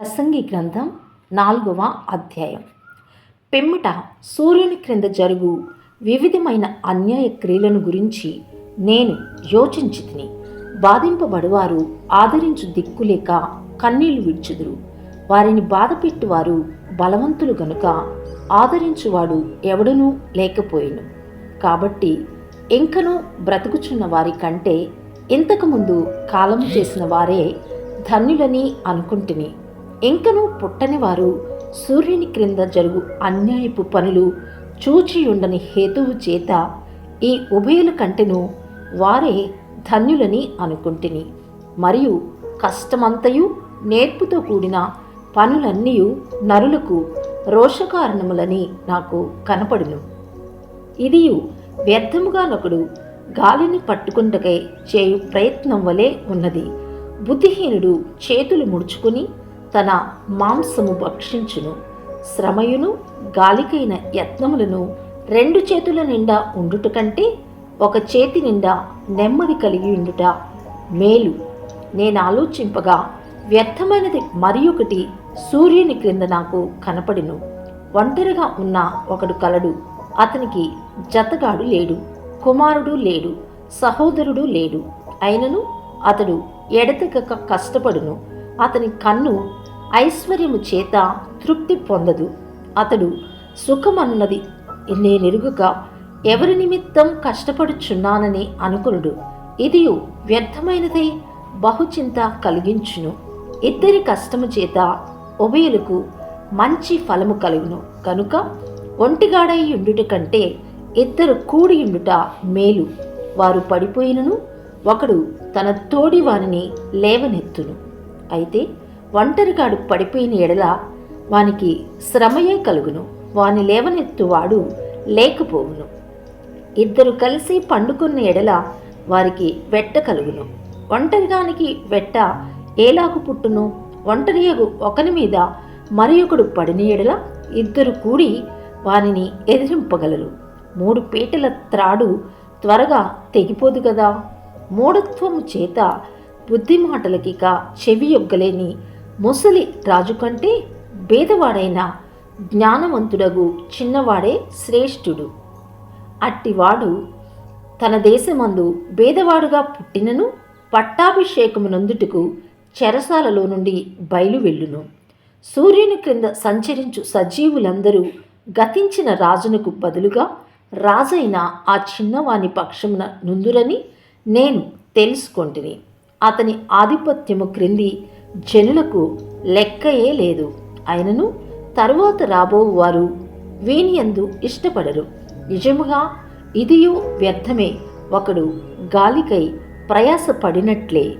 ప్రసంగి గ్రంథం నాలుగవ అధ్యాయం. పిమ్మట సూర్యుని క్రింద జరుగు వివిధమైన అన్యాయ క్రియలను గురించి నేను యోచించి తిని బాధింపబడువారు ఆదరించు దిక్కులేక కన్నీళ్ళు విడ్చుదురు. వారిని బాధపెట్టువారు బలవంతులు గనుక ఆదరించువాడు ఎవడనూ లేకపోయిను. కాబట్టి ఇంకనూ బ్రతుకుచున్న వారి కంటే ఇంతకుముందు కాలం చేసిన వారే ధన్యులని అనుకుంటుని. ఇంకనూ పుట్టని వారు సూర్యుని క్రింద జరుగు అన్యాయపు పనులు చూచియుండని హేతువు చేత ఈ ఉభయుల కంటెను వారే ధన్యులని అనుకుంటుని. మరియు కష్టమంతయు నేర్పుతో కూడిన పనులన్నీ నరులకు రోషకారణములని నాకు కనపడును. ఇదియు వ్యర్థముగానొకడు గాలిని పట్టుకుంటకై చేయు ప్రయత్నం వలె ఉన్నది. బుద్ధిహీనుడు చేతులు ముడుచుకుని తన మాంసము భక్షించును. శ్రమయును గాలికైన యత్నములను రెండు చేతుల నిండా ఉండుట కంటే ఒక చేతి నిండా నెమ్మది కలిగి ఉండుట. మేలు. నేను ఆలోచింపగా వ్యర్థమైనది మరి ఒకటి సూర్యుని క్రింద నాకు కనపడిను. ఒంటరిగా ఉన్న ఒకడు కలడు. అతనికి జతగాడు లేడు. కుమారుడు లేడు. సహోదరుడు లేడు. అయినను అతడు ఎడతెగక కష్టపడును. అతని కన్ను ఐశ్వర్యము చేత తృప్తి పొందదు. అతడు సుఖమన్నది నేనెరుగుక ఎవరి నిమిత్తం కష్టపడుచున్నానని అనుకునుడు. ఇది వ్యర్థమైనదై బహుచింత కలిగించును. ఇద్దరి కష్టము చేత ఉభయులకు మంచి ఫలము కలుగును. కనుక ఒంటిగాడై ఉండుట కంటే ఇద్దరు కూడి ఉండుట మేలు. వారు పడిపోయినను ఒకడు తన తోడి వారిని లేవనెత్తును. అయితే ఒంటరిగాడు పడిపోయిన ఎడల వానికి శ్రమయే కలుగును. వాని లేవనెత్తువాడు లేకపోవును. ఇద్దరు కలిసి పండుకున్న ఎడల వారికి వెట్ట కలుగును. ఒంటరిగానికి వెట్ట ఏలాగు పుట్టును? ఒంటరియగు ఒకని మీద మరి ఒకడు పడిన ఎడల ఇద్దరు కూడి వానిని ఎదిరింపగలరు. మూడు పీటల త్రాడు త్వరగా తెగిపోదు కదా మూఢత్వము చేత బుద్ధి మాటలకిక చెవి యొగ్గలేని ముసలి రాజు కంటే భేదవాడైన జ్ఞానవంతుడగు చిన్నవాడే శ్రేష్ఠుడు. అట్టివాడు తన దేశమందు భేదవాడుగా పుట్టినను పట్టాభిషేకమునందుటకు చెరసాలలో నుండి బయలు వెళ్ళును. సూర్యుని క్రింద సంచరించు సజీవులందరూ గతించిన రాజునకు బదులుగా రాజైన ఆ చిన్నవాని పక్షమున నుందురని నేను తెలుసుకొంటిని. అతని ఆధిపత్యము క్రింది జనులకు లెక్కయే లేదు. అయినను తరువాత రాబో వారు వీనియందు ఇష్టపడరు. నిజముగా ఇదియు వ్యర్థమే. ఒకడు గాలికై ప్రయాసపడినట్లే.